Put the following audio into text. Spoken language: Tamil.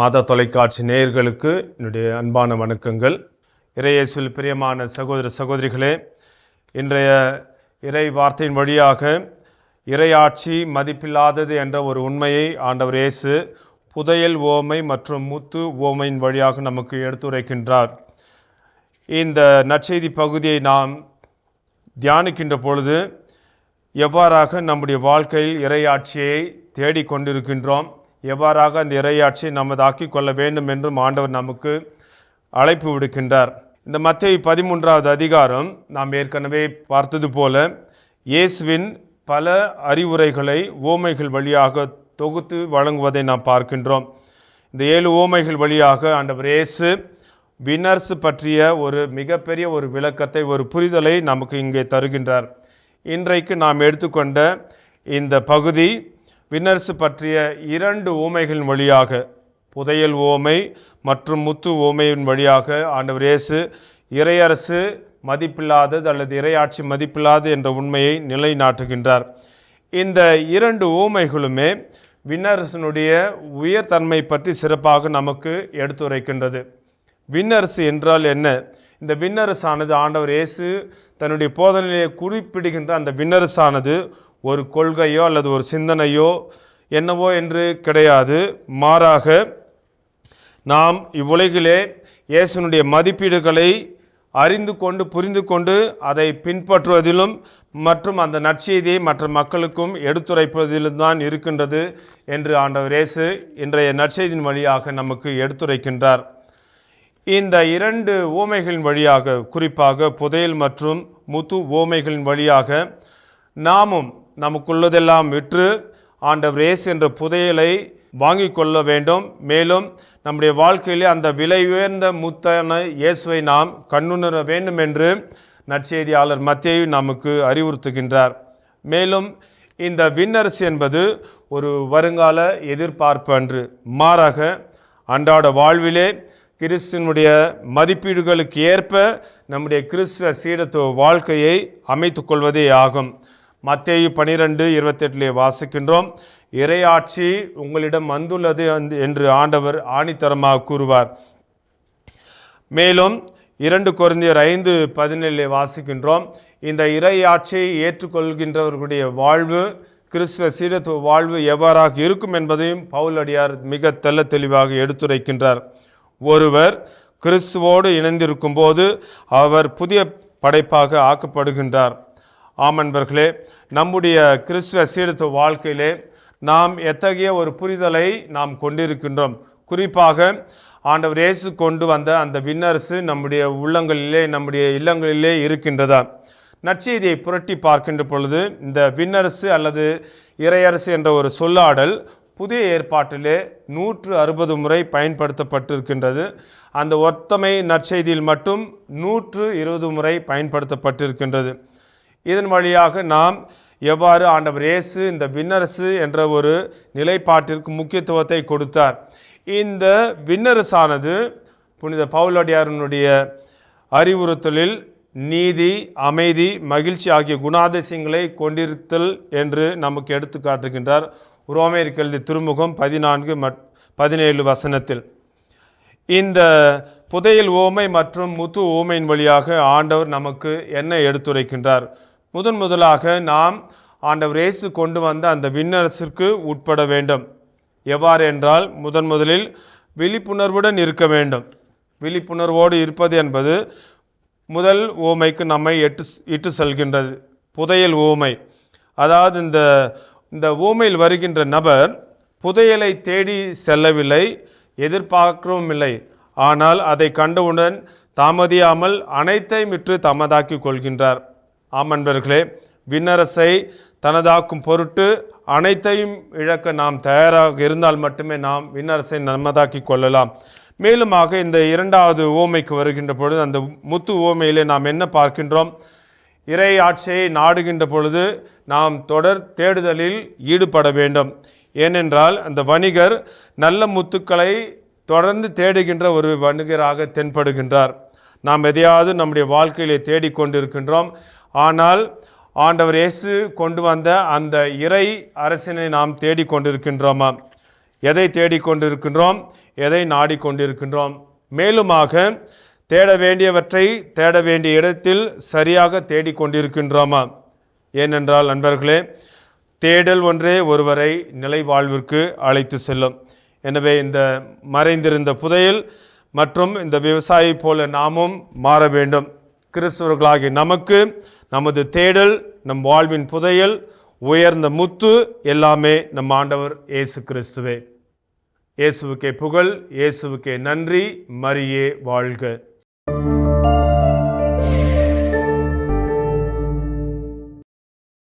மாதா தொலைக்காட்சி நேயர்களுக்கு என்னுடைய அன்பான வணக்கங்கள். இறையேசுவில் பிரியமான சகோதர சகோதரிகளே இன்றைய இறை வார்த்தையின் வழியாக இறையாட்சி மதிப்பில்லாதது என்ற ஒரு உண்மையை ஆண்டவர் இயேசு புதையல் ஓமை மற்றும் முத்து ஓமையின் வழியாக நமக்கு எடுத்துரைக்கின்றார். இந்த நற்செய்தி பகுதியை நாம் தியானிக்கின்ற பொழுது எவ்வாறாக நம்முடைய வாழ்க்கையில் இறையாட்சியை தேடிக்கொண்டிருக்கின்றோம்? எவ்வாறாக அந்த இறையாட்சியை நமதாக்கி கொள்ள வேண்டும் என்றும் ஆண்டவர் நமக்கு அழைப்பு விடுக்கின்றார். இந்த மத்திய பதிமூன்றாவது அதிகாரம் நாம் ஏற்கனவே பார்த்தது போல இயேசுவின் பல அறிவுரைகளை ஓமைகள் வழியாக தொகுத்து வழங்குவதை நாம் பார்க்கின்றோம். இந்த ஏழு ஓமைகள் வழியாக ஆண்டவர் இயேசு வினர்ஸ் பற்றிய ஒரு மிகப்பெரிய ஒரு விளக்கத்தை ஒரு புரிதலை நமக்கு இங்கே தருகின்றார். இன்றைக்கு நாம் எடுத்துக்கொண்ட இந்த பகுதி வினர்ஸ் பற்றிய இரண்டு ஓமைகளின் வழியாக புதையல் ஓமை மற்றும் முத்து ஓமையின் வழியாக ஆண்டவர் இயேசு இறையரசு மதிப்பில்லாதது அல்லது இறையாட்சி மதிப்பில்லாது என்ற உண்மையை நிலைநாட்டுகின்றார். இந்த இரண்டு ஓமைகளுமே விண்ணரசனுடைய உயர்தன்மை பற்றி சிறப்பாக நமக்கு எடுத்துரைக்கின்றது. விண்ணரசு என்றால் என்ன? இந்த விண்ணரசானது ஆண்டவர் இயேசு தன்னுடைய போதனையை குறிப்பிடுகின்ற அந்த விண்ணரசானது ஒரு கொள்கையோ அல்லது ஒரு சிந்தனையோ என்னவோ என்று கிடையாது. மாறாக நாம் இவ்வுலகிலே இயேசுனுடைய மதிப்பீடுகளை அறிந்து கொண்டு புரிந்து கொண்டு அதை பின்பற்றுவதிலும் மற்றும் அந்த நற்செய்தியை மற்ற மக்களுக்கும் எடுத்துரைப்பதிலும் தான் இருக்கின்றது என்று ஆண்டவர் இயேசு இன்றைய நற்செய்தியின் வழியாக நமக்கு எடுத்துரைக்கின்றார். இந்த இரண்டு ஓமைகளின் வழியாக குறிப்பாக புதையல் மற்றும் முத்து ஓமைகளின் வழியாக நாமும் நமக்குள்ளதெல்லாம் விற்று ஆண்டவர் இயேசு என்ற புதையலை வாங்கி கொள்ள வேண்டும். மேலும் நம்முடைய வாழ்க்கையிலே அந்த விலை உயர்ந்த முத்தான இயேசுவை நாம் கண்ணுணர வேண்டும் என்று நற்செய்தியாளர் மத்தியை நமக்கு அறிவுறுத்துகின்றார். மேலும் இந்த விண்ணரசு என்பது ஒரு வருங்கால எதிர்பார்ப்பு அன்று. மாறாக அன்றாட வாழ்விலே கிறிஸ்தினுடைய மதிப்பீடுகளுக்கு ஏற்ப நம்முடைய கிறிஸ்துவ சீடத்துவ வாழ்க்கையை அமைத்து கொள்வதே ஆகும். மத்தேயு பனிரெண்டு இருபத்தெட்டிலே வாசிக்கின்றோம். இறையாட்சி உங்களிடம் வந்துள்ளது என்று ஆண்டவர் ஆணித்தரமாக கூறுவார். மேலும் இரண்டு குறைந்தர் ஐந்து பதினேழிலே வாசிக்கின்றோம். இந்த இறையாட்சியை ஏற்றுக்கொள்கின்றவர்களுடைய வாழ்வு கிறிஸ்துவ சீரத்துவ வாழ்வு எவ்வாறாக இருக்கும் என்பதையும் பவுலடியார் மிக தெல்ல தெளிவாக எடுத்துரைக்கின்றார். ஒருவர் கிறிஸ்துவோடு இணைந்திருக்கும் போது அவர் புதிய படைப்பாக ஆக்கப்படுகின்றார். ஆமன்பர்களே நம்முடைய கிறிஸ்துவ சீரத்துவ வாழ்க்கையிலே நாம் எத்தகைய ஒரு புரிதலை நாம் கொண்டிருக்கின்றோம்? குறிப்பாக ஆண்டவர் இயேசு கொண்டு வந்த அந்த விண்ணரசு நம்முடைய உள்ளங்களிலே நம்முடைய இல்லங்களிலே இருக்கின்றதா? நற்செய்தியை புரட்டி பார்க்கின்ற பொழுது இந்த விண்ணரசு அல்லது இறையரசு என்ற ஒரு சொல்லாடல் புதிய ஏற்பாட்டிலே நூற்று அறுபது முறை பயன்படுத்தப்பட்டிருக்கின்றது. அந்த ஒத்தமை நற்செய்தியில் மட்டும் நூற்று இருபது முறை பயன்படுத்தப்பட்டிருக்கின்றது. இதன் வழியாக நாம் எவ்வாறு ஆண்டவர் இயேசு இந்த விண்ணரசு என்ற ஒரு நிலைப்பாட்டிற்கு முக்கியத்துவத்தை கொடுத்தார். இந்த விண்ணரசானது புனித பவுலடியாரனுடைய அறிவுறுத்தலில் நீதி அமைதி மகிழ்ச்சி ஆகிய குணாதிசயங்களை கொண்டிருத்தல் என்று நமக்கு எடுத்து காட்டுகின்றார். ரோமேர் கல்வி திருமுகம் பதினான்கு மட் பதினேழு வசனத்தில். இந்த புதையல் ஓமை மற்றும் முத்து ஓமையின் வழியாக ஆண்டவர் நமக்கு என்ன எடுத்துரைக்கின்றார்? முதன் முதலாக நாம் ஆண்டவர் இயேசு கொண்டு வந்த அந்த விண்ணரசிற்கு உட்பட வேண்டும். எவ்வாறு என்றால் முதன் முதலில் விழிப்புணர்வுடன் இருக்க வேண்டும். விழிப்புணர்வோடு இருப்பது என்பது முதல் ஓமைக்கு நம்மை எட்டு இட்டு செல்கின்றது. புதையல் ஓமை அதாவது இந்த இந்த ஓமையில் வருகின்ற நபர் புதையலை தேடி செல்லவில்லை எதிர்பார்க்கவும் இல்லை ஆனால் அதை கண்டவுடன் தாமதியாமல் அனைத்தையும் விற்று தமதாக்கி கொள்கின்றார். ஆமன்பர்களே விண்ணரசை தனதாக்கும் பொருட்டு அனைத்தையும் இழக்க நாம் தயாராக இருந்தால் மட்டுமே நாம் விண்ணரசை நமதாக்கி கொள்ளலாம். மேலுமாக இந்த இரண்டாவது ஓமைக்கு வருகின்ற பொழுது அந்த முத்து ஓமையிலே நாம் என்ன பார்க்கின்றோம்? இறை ஆட்சியை நாடுகின்ற பொழுது நாம் தொடர் தேடுதலில் ஈடுபட வேண்டும். ஏனென்றால் அந்த வணிகர் நல்ல முத்துக்களை தொடர்ந்து தேடுகின்ற ஒரு வணிகராக தென்படுகின்றார். நாம் எதையாவது நம்முடைய வாழ்க்கையிலே தேடிக்கொண்டிருக்கின்றோம். ஆனால் ஆண்டவர் இயேசு கொண்டு வந்த அந்த இறை அரசினை நாம் தேடிக்கொண்டிருக்கின்றோமா? எதை தேடிக்கொண்டிருக்கின்றோம்? எதை நாடிக்கொண்டிருக்கின்றோம்? மேலுமாக தேட வேண்டியவற்றை தேட வேண்டிய இடத்தில் சரியாக தேடிக்கொண்டிருக்கின்றோமா? ஏனென்றால் நண்பர்களே தேடல் ஒன்றே ஒருவரை நிலை வாழ்விற்கு அழைத்து செல்லும். எனவே இந்த மறைந்திருந்த புதையல் மற்றும் இந்த விவசாயி போல நாமும் மாற வேண்டும். கிறிஸ்துவர்களாகி நமக்கு நமது தேடல் நம் வாழ்வின் புதையல் உயர்ந்த முத்து எல்லாமே நம் ஆண்டவர் இயேசு கிறிஸ்துவே. இயேசுவுக்கே புகழ் இயேசுவுக்கே நன்றி மரியே வாழ்க.